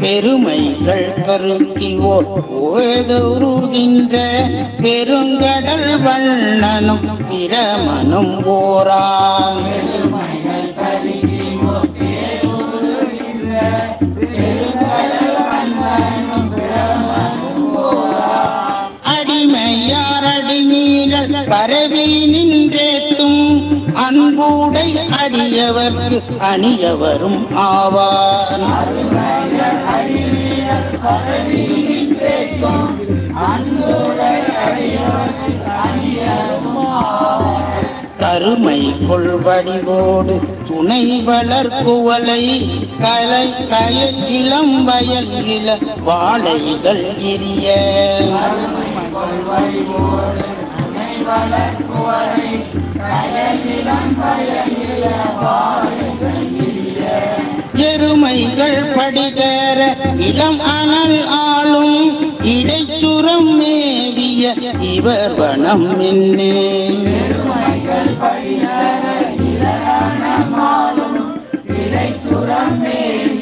பெருமைகள் கருக்கி ஓர் பெருங்கடல் வண்ணனும் பிரமனும் ஓரான் அடிமையார் அடிமீறல் பரவி நின்றேத்தும் அன்புடை அடியவர்க்கு அணியவரும் ஆவார் கருமை கொள்வடிவோடு துணை வளர்குவலை கலை கயல் இளம் வயல் இள வாழைகள் எரிய. எருமைகள் படிதேற இளம் அனல் ஆளும் இடைச்சுரம் மேவிய இவர் வனம் என்னே. இடைச்சுரம் மேவிய